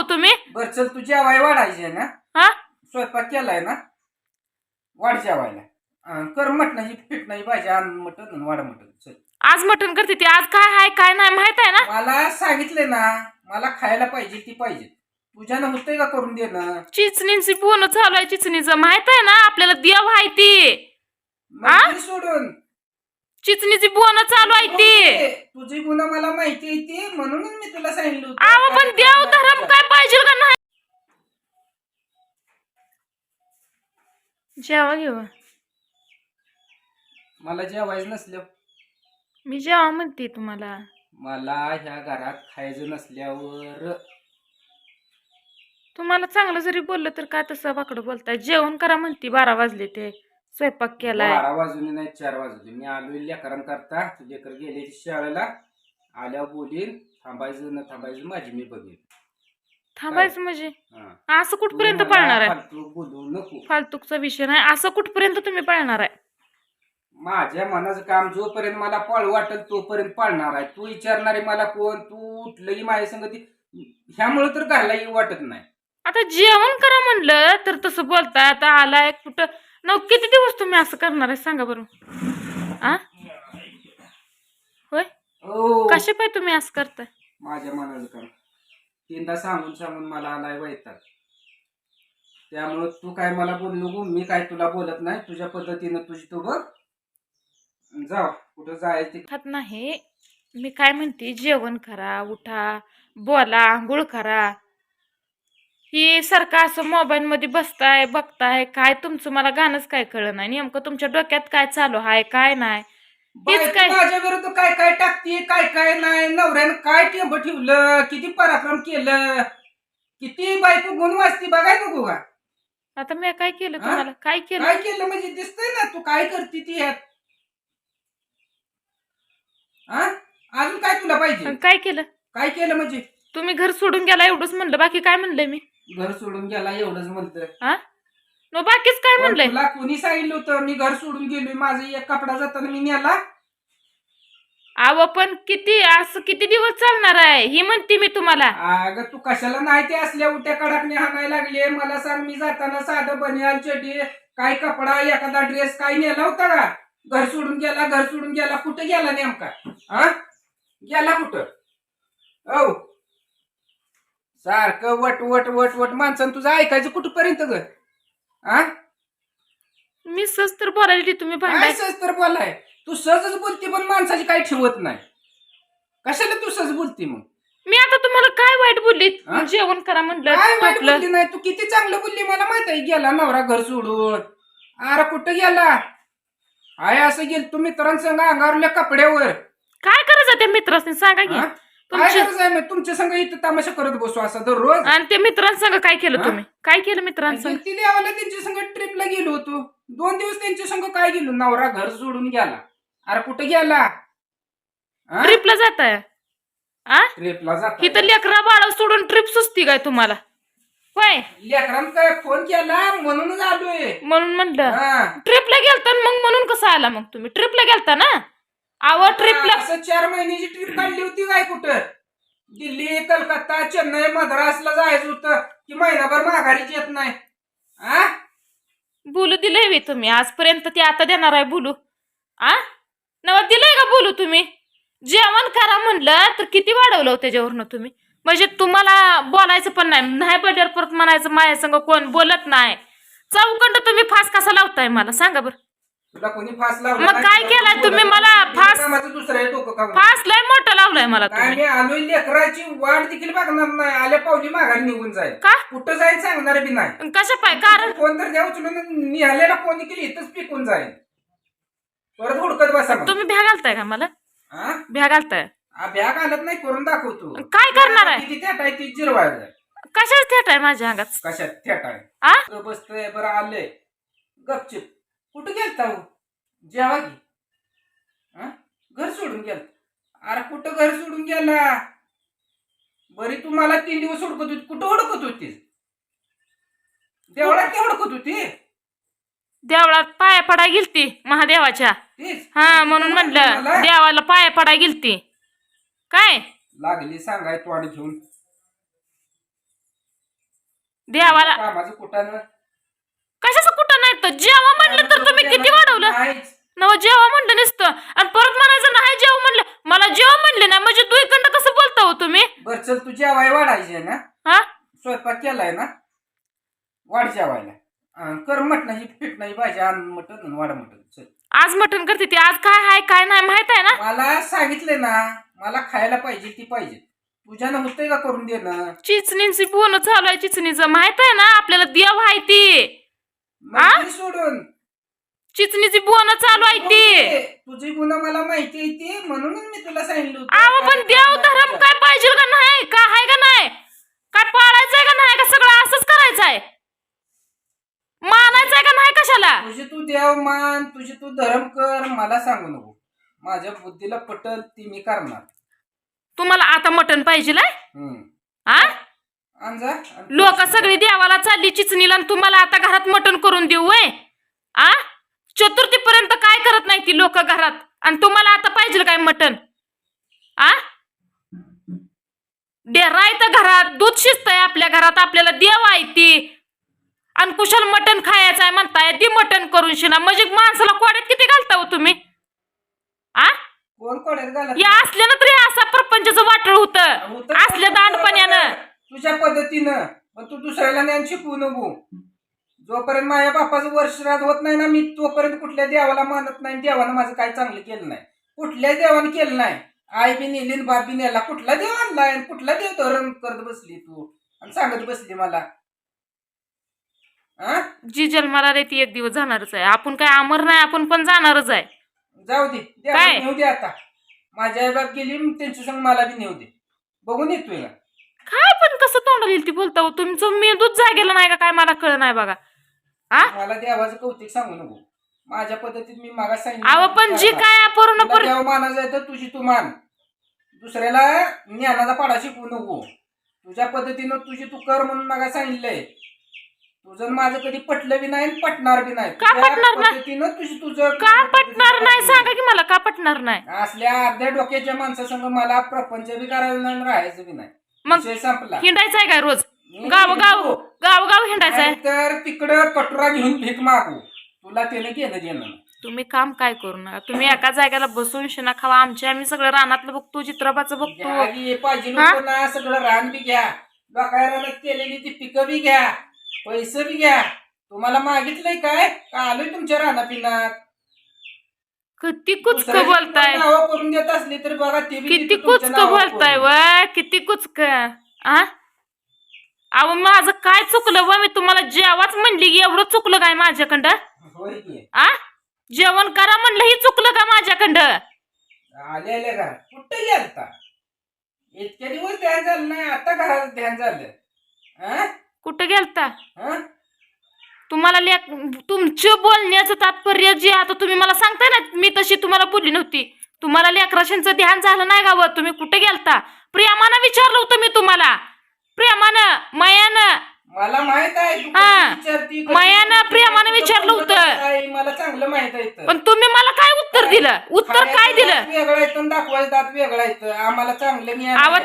हो तुम्ही? बर चल तू जेवाय वाढायची आहे ना? हा? स्वयंपाक केलाय ना? वाढ जेवायला. अं, कर मटणाची पिटणाची भाजी आण मटण आणि वाढ मटण चल. आज मटण करते ती. आज काय आहे काय नाही माहीत आहे ना? मला सांगितले ना मला खायला पाहिजे ती पाहिजे. तुझ्यानं होतंय का करून देणं? चिचणीची बोन चालू आहे चिचणीचं. माहीत आहे ना आपल्याला देव आहे ती. मग आ? ते सोडून. चिचणीची बोन चालू आहे ती. तुझी गुन्हा मला माहिती आहे ती म्हणूनच मी तुला सांगितलं होतं. आव पण देव धर्म काय पाहिजे का नाही? जेवा घेऊ. मला जेवायचं नसल्या मी जेवा म्हणते तुम्हाला. मला ह्या घरात खायचं नसल्यावर. तुम्हाला चांगलं जरी बोललं तर काय तसं बाकडं बोलताय? जेवण करा म्हणते बारा वाजले ते. स्वयंपाक केलाय. बारा वाजून नाही चार वाजले. मी आलोय लेकरांकरता लेकर गेले शाळेला. आल्यावर बोलीन थांबायचं न थांबायचं माझी मी बघेन. थांबायचं म्हणजे? हा. असं कुठपर्यंत मला पळणार आहे? फालतू बोलू नको. फालतूकचा विषय नाही. असं कुठपर्यंत तुम्ही पळणार आहे? माझ्या मनाचं काम जोपर्यंत मला पाळ वाटेल तोपर्यंत पाळणार आहे. तू विचारणार आहे मला कोण? तू उठलंही माझ्या संगती ह्यामुळे तर घरला येऊ वाटत नाही. आता जेवण करा म्हणलं तर तसं बोलताय. आता आलाय कुठं? नऊ किती दिवस तुम्ही असं करणार आहे? सांगा बरं. आ? होय? ओ कशा पाय तुम्ही असं करताय? माझ्या मनाचं काम तीनदा सांगून सांगून मला आलाय वैताग. त्यामुळं तू काय मला बोल नको मी काय तुला बोलत नाही तुझ्या पद्धतीनं तुझी तू बघ. जा कुठं जायचं ते. खात नाही. मी काय म्हणते जेवण करा उठा बोला आंघोळ करा. ही सारखं असं मोबाईल मध्ये बसताय बघताय काय तुमचं मला गाणंच काय कळलं नाही. नेमकं तुमच्या डोक्यात काय चालू आहे काय नाही? बायको काय? माझ्या विरुद्ध काय काय टाकते काय काय नाही? नवऱ्यानं काय टेंब ठेवलं? किती पराक्रम केलं? किती बायको गुण वाचती बघाय नको का? आता मी काय केलं हा? तुम्हाला? काय केलं? काय केलं? म्हणजे दिसतंय ना तू काय करते ती ह्यात. हा अजून काय तुला पाहिजे? आणि काय केलं? काय केलं म्हणजे? तुम्ही घर सोडून गेला एवढंच म्हणलं. बाकी काय म्हणलंय मी? घर सोडून गेला एवढंच म्हणतं हा न बाकीच काय पण म्हणलंय? तुला कोणी सांगितलं होतं मी घर सोडून गेलोय माझा एक कपडा जाताना मी नेला? अव पण किती असं किती दिवस चालणार आहे? ही म्हणते मी तुम्हाला. अगं तू कशाला नाही ते असल्या उट्या कडाकने हाणायला लागले मला सांग मी जाताना साधं बनियाल चडी काय कपडा एखादा ड्रेस काय नेला होता का? घर सोडून गेला घर सोडून गेला कुठे गेला नेमका? हा गेला कुठं? औ. सारखं वट वट वट वट माणसानं तुझं ऐकायचं कुठपर्यंत ग? हा मी सहज तर बोलायला तुम्ही काय भांडाय सहज तर बोलाय. तू सहजच बोलते पण माणसाची काही ठेवत नाही. कशाला तू सहज बोलते मग? मी आता तुम्हाला काय वाईट बोलली? हा? जेवण करा म्हणलं काय वाईट टोपलं. बोलली नाही? तू किती चांगलं बोलली मला माहीत आहे. गेला नवरा घर सोडून. अरे कुठं गेला? हाय असं गेल तू मित्रांसंग अंगारल्या कपड्यावर. काय करायचं त्या मित्रांनी सांगा की. हा? काय तुमच्या- गरज आहे? मग तुमच्या संग इथं तमाशा करत बसू असा दररोज? आणि त्या मित्रांसंग काय केलं हा? तुम्ही? काय केलं मित्रांसंग? ती लेवाला त्यांच्या संग ट्रिपला गेलो होतो. दोन दिवस त्यांच्या संग काय गेलो? नवरा घर सोडून गेला. अरे कुठं गेला? ट्रिपला जाताय? आ? ट्रिपला जात इथं लेकरा बाळा सोडून ट्रिप सुचती काय तुम्हाला? होय? लेकरांना काय फोन केला? म्हणूनच आलोय. म्हणून म्हणलं. हा. ट्रिपला गेलता न मग म्हणून कसं आला मग तुम्ही? ट्रिपला गेलता ना? आव ट्रिपला असं चार महिन्याची ट्रिप काढली होती काय कुठं? दिल्ली कलकत्ता चेन्नई मद्रासला जायचं होतं. की महिनाभर माघारीच येत नाही. आ? बोलू दिलंय वे तुम्ही. आजपर्यंत ते आता देणार आहे बोलू. आ? नवा दिलंय का बोलू तुम्ही? जेवण करा म्हणलं तर किती वाढवलं हो त्याच्यावरनं तुम्ही? म्हणजे तुम्हाला बोलायचं पण नाही. नाही बोलल्यावर परत म्हणायचं माझ्या संग कोण बोलत नाही. चौकंड तुम्ही फास कसा लावताय मला? सांगा बरं. तुला कोणी फास लावला? मग? काय कोणी तुम्ही मला? फास- कामाचं दुसरं आहे डोकं खाऊन. फास लय मोठा लावलाय मला काय तुम्ही. मी आलोय लेकराची वाट देखील बघणार नाही. आल्या पावली माघारी निघून जाईल. का? कुठं जाईल सांगणार बी नाही. कशा पाय? कारण फोन तर द्या उचलून निघालेला फोन देखील इथंच पिकून जाईल. परत हुडकत बसा मग. तुम्ही भ्या घालताय का मला? हा? भ्या घालताय. आ, बॅग आलत नाही करून दाखवतो काय करणार आहे? किती त्या टाय ती जिरवायला कशाच थेट आहे माझ्या अंगात? कशात थेट आहे? आ? तो बसतोय बरं आले गपचिप. कुठं गेलता हो? जेवा की हा? घर सोडून गेल अरे कुठं घर सोडून गेला? बरी तू मला तीन दिवस हुडकत होती. कुठं हुडकत होतीस देवळात काय हुडकत होती? देवळात पाया पडा गेलती महादेवाच्या. तीच. हा म्हणून म्हणलं मला. देवाला पाया पडा गेलती. काय? लागली सांगाय तोंड घेऊन. देवाला कामाचं कुठानं कशाचं कुठं नाही तर? जेव्हा म्हणलं तर तुम्ही किती वाढवलं? नव जेव्हा म्हणलं नसतं. आणि परत म्हणायचं नाही जेव्हा म्हणलं. मला जेव्हा म्हणले नाही म्हणजे तू इकडं कसं बोलता हो तुम्ही? बर चल तू जेवाय वाढायची आहे ना? हा? स्वयंपाक केलाय ना? वाढ जेवायला. अं, कर मटणाची भाजी आण मटण आणि वाढ मटण चल. आज मटण करते ती. आज काय आहे काय नाही माहीत आहे ना? मला सांगितले ना मला खायला पाहिजे ती पाहिजे. तुझ्यानं होतंय का करून देणं? चिचणीची बोन चालू आहे चिचणीचं. माहीत आहे ना आपल्याला देव आहे ती. मग सोडून. चिचणीची बोन चालू आहे ती. तुझी गुन्हा मला माहिती आहे ती म्हणूनच मी तुला सांगितलं होतं. आव पण देव धर्म काय पाहिजे का नाही? का आहे का नाही? काय पाळायचंय का नाही? का सगळं असंच करायचंय? मानायचंय का नाही कशाला? तुझी तू देव मान तुझी तू धर्म कर मला सांगू नको. माझ्या बुद्धीला पटल ती मी करणार. तुम्हाला आता मटण पाहिजे हम्म. हा लोक सगळी देवाला चालली चिचणीला आणि तुम्हाला आता घरात मटण करून देऊ वय? आ? चतुर्थीपर्यंत काय करत नाही ती लोक घरात? आणि तुम्हाला आता पाहिजे काय मटण? आ? डेरा तर घरात दूध शिजतंय आपल्या घरात आपल्याला देव आहे ती. आणि कुशल मटण खायचं आहे म्हणताय ती मटण करून शिना. म्हणजे माणसाला कोड्यात किती घालता हो तुम्ही? आ? या असल्यानं तरी असा प्रपंचाचं वाटळ होतं. असल्या दांडपण्यानं तुझ्या पद्धतीनं. पण तू दुसऱ्याला ज्ञान शिकवू नको. जोपर्यंत माझ्या बापाचं वर्षरात होत नाही ना मी तोपर्यंत कुठल्या देवाला मानत नाही देवानं माझं काय चांगलं केलं नाही. कुठल्या देवानं केलं नाही. आई बी नेली बाप बी नेला. कुठला देव आणलाय आणि कुठला देव धरण करत बसली तू? आणि सांगत बसली मला. हा जी जन्माला रे ती एक दिवस जाणारच आहे. आपण काय अमर नाही आपण पण जाणारच आहे. जाऊ दे. देवाला काय? नेऊ दे आता. माझ्या आई बाप गेली त्यांच्या संग मला बी नेऊ दे. बघून येतोय का काय पण कसं तोंडाला येईल ती बोलता हो? तुमचं मेंदूच जागेला नाही का काय मला कळ नाही बघा. आ? मला देवाचं कौतिक सांगू नको. माझ्या पद्धतीत मी मागा अहो पण जी काय पूर्ण तुला पूर्ण देव मानायचं आहे तर तुझी तू मान. दुसऱ्याला ज्ञानाचा पाडा शिकवू नको. तुझ्या पद्धतीनं तुझी तू कर म्हणून मला सांगितलंय. तुझं आणि माझं कधी पटलं बी नाही आणि पटणार बी नाही का तुझ्या पटणार नाही? पद्धतीनं तुझी तुझं का पटणार नाही? सांगा की मला का पटणार नाही? असल्या अर्ध्या डोक्याच्या माणसासंग मला प्रपंच बी करायला नाही आणि राहायचं बी नाही. मग विषय संपला. हिंडायचं आहे काय रोज? गाव गाव हिंडतो. गाव गाव हिंडायचं आहे तर तिकडं कटोरा घेऊन भीक मागू. तुला त्याने घेणं देणं. नाही. तुम्ही काम काय करू नका. तुम्ही एका जागेला बसून शिना खावा. आमचे आम्ही सगळं रानातलं बघतो चित्रपाचं बघतो. पाहिजे हा? नको ना सगळं रान बी घ्या. रानात केलेली ती पिकं बी घ्या. पैसे बी घ्या. तुम्हाला मागितलंय काय? का आलोय तुमच्या राना पिनात? किती कुचक बोलताय. नावं करून देत असली तर बघा ते बी किती तिथं तुमच्या कुचक नावावर बोलताय करून. व किती कुचक. आ? अहो माझं काय चुकलं व मी तुम्हाला जेवाच म्हणली की एवढं चुकलं काय माझ्याकडं? होय की. आ? जेवण करा म्हणलं ही चुकलं का माझ्याकडं? आले आले घरात कुठं गेलता? इतक्या दिवस ध्यान झालं नाही आता घरात ध्यान झालं? हा? कुठं गेलता? हा? तुम्हाला लेख तुमचं बोलण्याचं तात्पर्य जे आता तुम्ही मला सांगताय ना मी तशी तुम्हाला बोलली नव्हती. तुम्हाला लेकराशांचं ध्यान झालं नाही गावं तुम्ही कुठे गेलता? प्रियामानं विचारलं होतं मी तुम्हाला. प्रेमानं मायानं. मला माहीत आहे मायानं, तुझं विचारलं होतं. मला चांगलं माहीत आहे. पण तुम्ही मला काय उत्तर दिलं? उत्तर काय दिलं? वेगळं दाखवायचं दात वेगळा येतं आम्हाला चांगलं.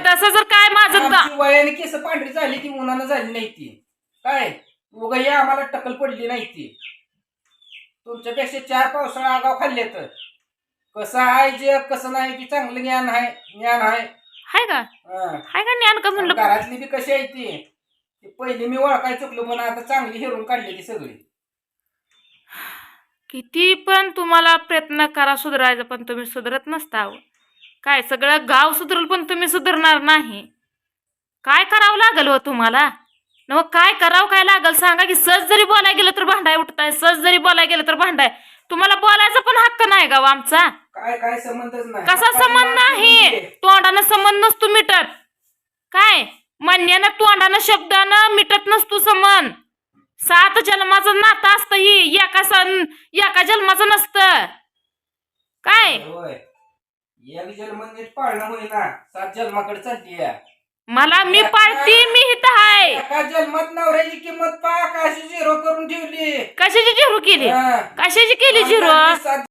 तसं जर काय माझं वयाने केस पांढरी झाली ती उन्हानं झाली नाही ती. काय? उगा हे आम्हाला टक्कल पडली नाही ती. तुमच्यापेक्षा चार पावसाळा आगाव खाल्ले तर कसं आहे जे कसं नाही की चांगलं ज्ञान आहे ज्ञान आहे. हाय का? हं. हाय का ज्ञान का म्हणलं? घरातली बी कशी आहे ती? ती पहिली मी ओळखाय चुकलो पण आता चांगली हिरून काढली ती सगळी. किती पण तुम्हाला प्रयत्न करा सुधारायचा पण तुम्ही सुधरत नसता अहो. काय सगळं गाव सुधरल पण तुम्ही सुधारणार नाही. काय करावं लागल हो तुम्हाला? न काय करावं काय लागल? सांगा की सहज जरी बोलाय गेलं तर भांडाय उठताय सहज जरी बोलाय गेलं तर भांडाय. तुम्हाला बोलायचा पण हक्क नाही गाव आमचा. काय काय संबंधच नाही. कसा संबंध नाही. तोंडानं संबंध नसतो मिटत. काय? म्हणण्यानं तोंडानं शब्दानं मिटत नसतो संबंध. सात जन्माचं नातं असतं ही एका सण एका जन्माचं नसतं. काय? एक जन्म नीट पाळणं होईना. सात जन्माकडे चालली. मला मी पाळती मी हिथं आहे एका जन्मात नवऱ्याची किंमत पा काशी झिरो करून ठेवली? कशाची झिरू केली? हा. कशाची केली झिरू?